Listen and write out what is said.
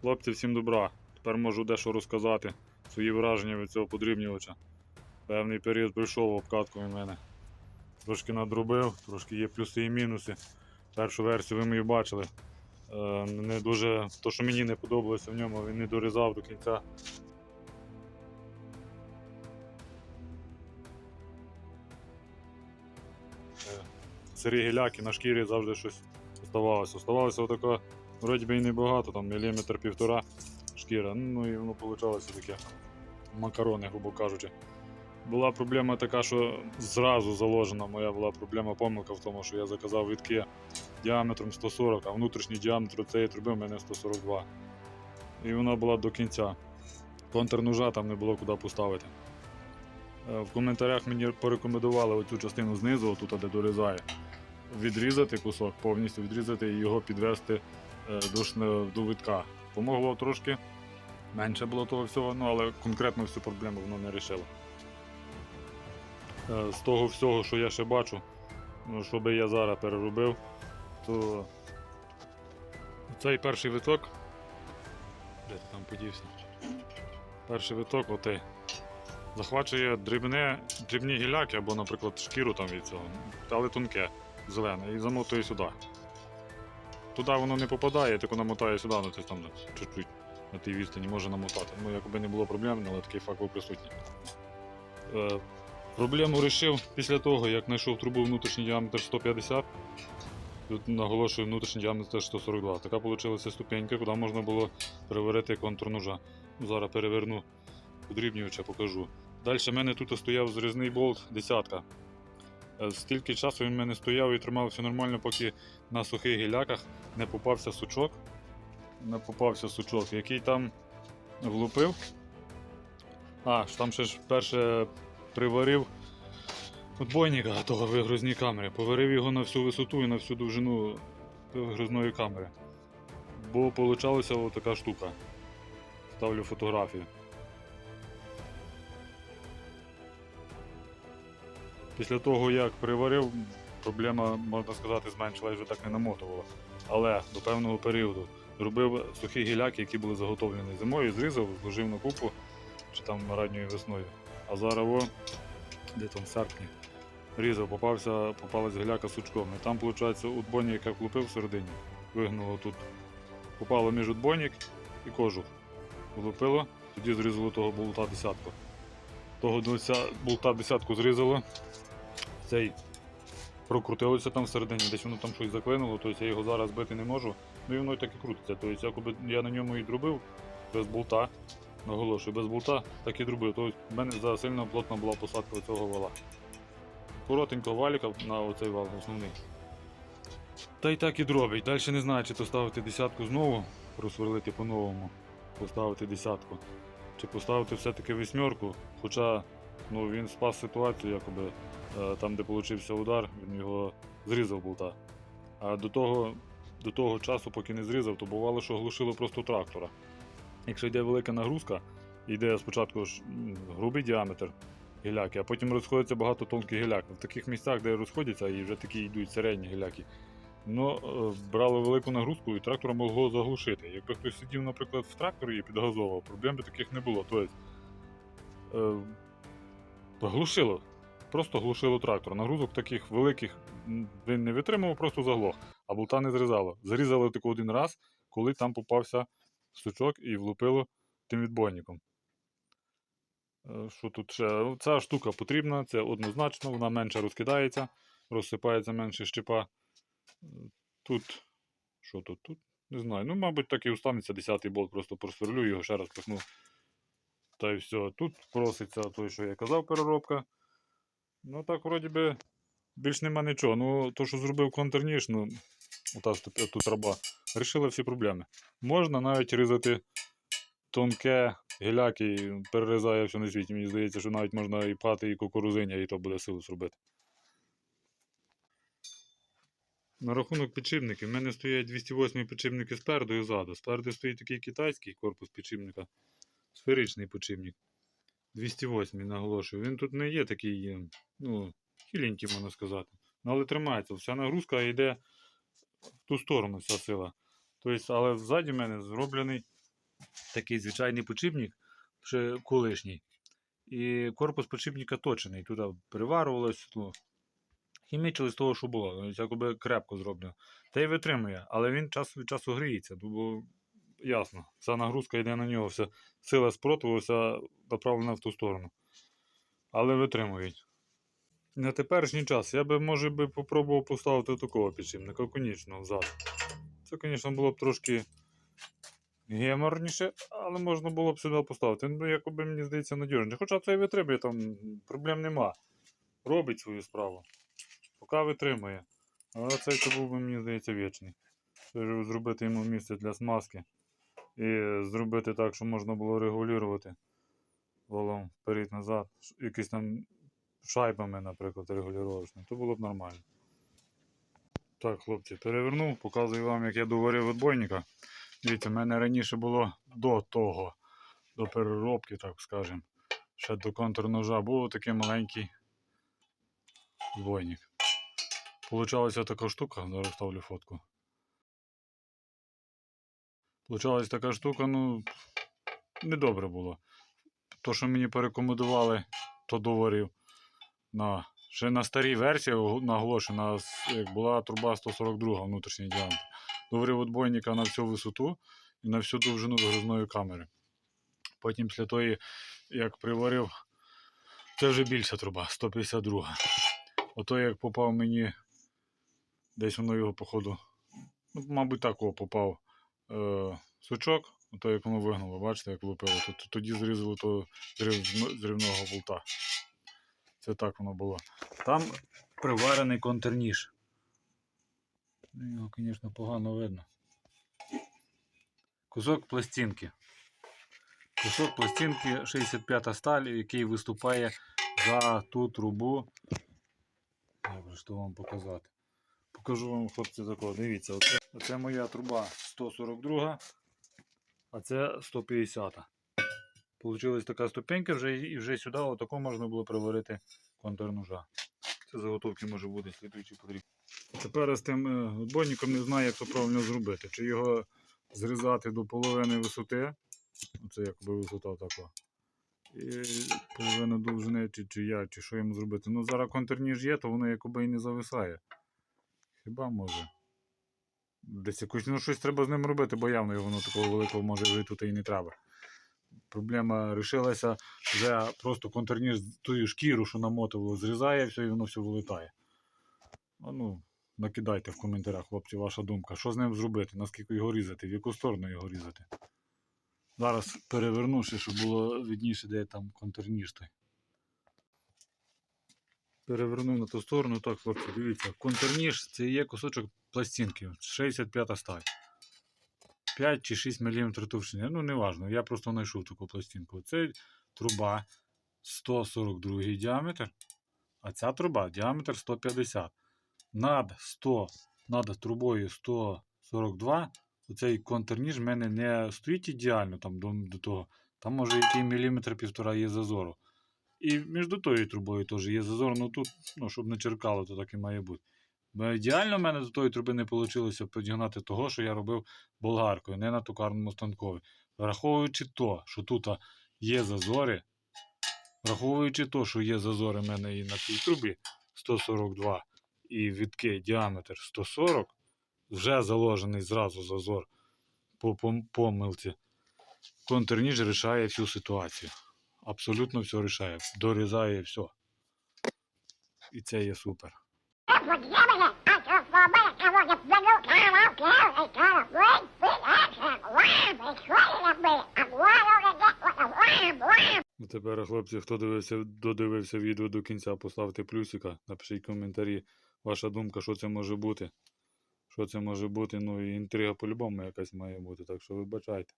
Хлопці, всім добра. Тепер можу дещо розказати свої враження від цього подрібнювача. Певний період пройшов обкатку від мене. Трошки надробив, трошки є плюси і мінуси. Першу версію ви мою бачили. Е, Не дуже, то, що мені не подобалося в ньому, він не дорізав до кінця. Е, Сирі гіляки на шкірі завжди щось оставалося. Оставалося отака, вроді би і небагато, там міліметр півтора шкіра. Ну і воно вийшло таке макарони, грубо кажучи. Була проблема така, що зразу заложена моя була проблема помилка в тому, що я заказав вітки діаметром 140, а внутрішній діаметр цієї труби в мене 142. І вона була до кінця. Контрножа там не було куди поставити. Е, В коментарях мені порекомендували оцю частину знизу, отут, де дорізає, відрізати кусок, повністю відрізати і його підвести до, до витка. Помогло трошки, менше було того всього, ну але конкретно всю проблему воно не рішило. Е, З того всього, що я ще бачу, ну, що би я зараз переробив, то цей перший виток. Де ти там подівся? Перший виток отей. Захвачує дрібне, дрібні гіляки або, наприклад, шкіру там від цього, але тонке, зелене, і замотує сюди. Туди воно не попадає, тільки намотає сюди, ну тобто там чуть-чуть на тій відстані може намотати. Ну, якби не було проблем, але такий факт був присутній. Е, проблему вирішив після того, як знайшов трубу внутрішній діаметр 150. Тут наголошую внутрішній діаметр 142. Така вийшла ступенька, куди можна було переварити контур ножа. Зараз переверну подрібнювача, покажу. Далі в мене тут стояв зрізний болт десятка. Е, Стільки часу він в мене стояв і тримався нормально, поки на сухих гіляках не попався сучок. Не попався сучок, який там влупив. А, там ще ж перше приварив отбойника того вигрузній камери. Поварив його на всю висоту і на всю довжину вигрузної камери. Бо получалася така штука. Ставлю фотографію. Після того, як приварив, проблема, можна сказати, зменшилась вже так не намотувала. Але до певного періоду робив сухі гіляки, які були заготовлені зимою, зрізав, зложив на купу чи там ранньою весною. А зараз, о, де там в серпні, різав, попався, попалась гіляка сучком. І там, виходить, утбойник як влупив всередині, вигнуло тут. Попало між утбойник і кожух. Влупило, тоді зрізало того болта десятку. Того болта десятку зрізало. Цей прокрутилося там всередині, десь воно там щось заклинуло, тобто я його зараз бити не можу. Ну і воно так і крутиться. Тобто, якби я на ньому і дробив без болта, наголошую, без болта, так і дробив. Тобто в мене засильно плотна була посадка цього вала. Коротенько валіка на оцей вал основний. Та й так і дробить. Далі не знаю, чи то ставити десятку знову, просверлити по-новому, поставити десятку. Чи поставити все-таки восьмерку, хоча ну, він спас ситуацію, якоби е, там, де получився удар, він його зрізав болта. А до того, до того часу, поки не зрізав, то бувало, що глушило просто трактора. Якщо йде велика нагрузка, йде спочатку ж грубий діаметр гіляки, а потім розходиться багато тонких гіляк. В таких місцях, де розходяться, і вже такі йдуть середні гіляки, ну, е, брали велику нагрузку і трактора могло заглушити. Якби хтось сидів, наприклад, в тракторі і підгазовував, проблем би таких не було. Тобто, е, глушило. Просто глушило трактор. Нагрузок таких великих він не витримував, просто заглох, а болта не зрізало. Зрізали тільки один раз, коли там попався сучок і влупило тим відбойником. Е, Що тут ще? Ця штука потрібна, це однозначно, вона менше розкидається, розсипається менше щепа. Е, Тут, що тут? Тут? Не знаю. Ну, мабуть, так і останеться 10-й болт, просто просверлю його, ще раз пихну. Та й все. Тут проситься той, що я казав, переробка. Ну так, вроді би, більш нема нічого. Ну, то, що зробив контрніж, ну, ота тут раба, рішили всі проблеми. Можна навіть різати тонке гіляки, перерізає все на світі. Мені здається, що навіть можна і пхати, і кукурузиня, і то буде силу зробити. На рахунок підшипників, в мене стоять 208 підшипники спереду і ззаду. Спереду стоїть такий китайський корпус підшипника, сферичний підшипник. 208 наголошую. Він тут не є такий, е, ну, хіленький, можна сказати. Ну, але тримається. Вся нагрузка йде в ту сторону, вся сила. Тобто, але ззаді в мене зроблений такий звичайний подшипник, ще колишній. І корпус подшипника точений. Туди переварувалось, ну, хімічили з того, що було. Якоби крепко зроблено. Та й витримує, але він час від часу гріється. Бо ясно, вся нагрузка йде на нього, вся сила спротиву, вся направлена в ту сторону. Але витримують. На теперішній час я би, може, би попробував поставити такого підшипника конічного взад. Це, звісно, було б трошки геморніше, але можна було б сюди поставити. Ну, якоби, мені здається, надіжніше. Хоча це і витримує, там проблем нема. Робить свою справу. Поки витримує. Але цей то був би, мені здається, вічний. Це Зробити йому місце для смазки. І зробити так, щоб можна було регулювати валом вперед-назад. Якісь там шайбами, наприклад, регулювачними. То було б нормально. Так, хлопці, перевернув, показую вам, як я доварив відбойника. Дивіться, в мене раніше було до того, до переробки, так скажемо. Ще до контрножа був такий маленький відбойник. Получалася така штука, зараз ставлю фотку. Получалась така штука, ну, недобре було. То, що мені порекомендували, то доварив. На, ще на старій версії наголошена, як була труба 142 внутрішній діаметр. Доварив відбойника на всю висоту і на всю довжину вигрузної камери. Потім після тої, як приварив, це вже більша труба, 152. Ото як попав мені, десь воно його, походу, ну, мабуть, так о, попав е, сучок, ото як воно вигнуло, бачите, як лупило, то, то, тоді зрізало то зрівного болта. Це так воно було. Там приварений контрніж. Ну, Його, звісно, погано видно. Кусок пластинки. Кусок пластинки 65 сталь, який виступає за ту трубу. Добре, що вам показати. Покажу вам, хлопці, такого. Дивіться, оце, оце моя труба 142, а це 150. Получилась така ступенька, вже, і вже сюди отако можна було приварити контрножа. Це заготовки може бути слідуючий потрібно. Тепер з тим е, відбойником не знаю, як це правильно зробити. Чи його зрізати до половини висоти. Оце якби висота така. І половину довжини, чи, чи я, чи що йому зробити. Ну зараз контрніж є, то воно якоби і не зависає. Хіба може. Десь якось ну, щось треба з ним робити, бо явно воно такого великого може жити тут і не треба. Проблема рішилася, вже просто контрніж тою шкіру, що намотувало, зрізає все і воно все вилітає. А ну, накидайте в коментарях, хлопці, ваша думка, що з ним зробити, наскільки його різати, в яку сторону його різати. Зараз переверну ще, щоб було видніше, де там контрніж той. Перевернув на ту сторону, так, хлопці, дивіться, контрніж це є кусочок пластинки, 65 сталь. 5 чи 6 мм товщини, ну не важно, я просто знайшов таку пластинку. Це труба 142 діаметр, а ця труба діаметр 150. Над 100, над трубою 142, оцей контрніж в мене не стоїть ідеально там до, до того. Там може який міліметр півтора є зазору. І між тою трубою теж є зазор, ну тут, ну, щоб не черкало, то так і має бути. Бо ідеально в мене до тої труби не вийшло підігнати того, що я робив болгаркою, не на токарному станкові. Враховуючи то, що тут є зазори, враховуючи то, що є зазори в мене і на цій трубі 142 і відки діаметр 140, вже заложений зразу зазор по помилці. Контрніж рішає всю ситуацію. Абсолютно все рішає. Дорізає все. І це є супер. Ну, Тепер, хлопці, хто дивився, додивився відео до кінця, поставте плюсика, напишіть коментарі, ваша думка, що це може бути. Що це може бути, ну і інтрига по-любому якась має бути, так що вибачайте.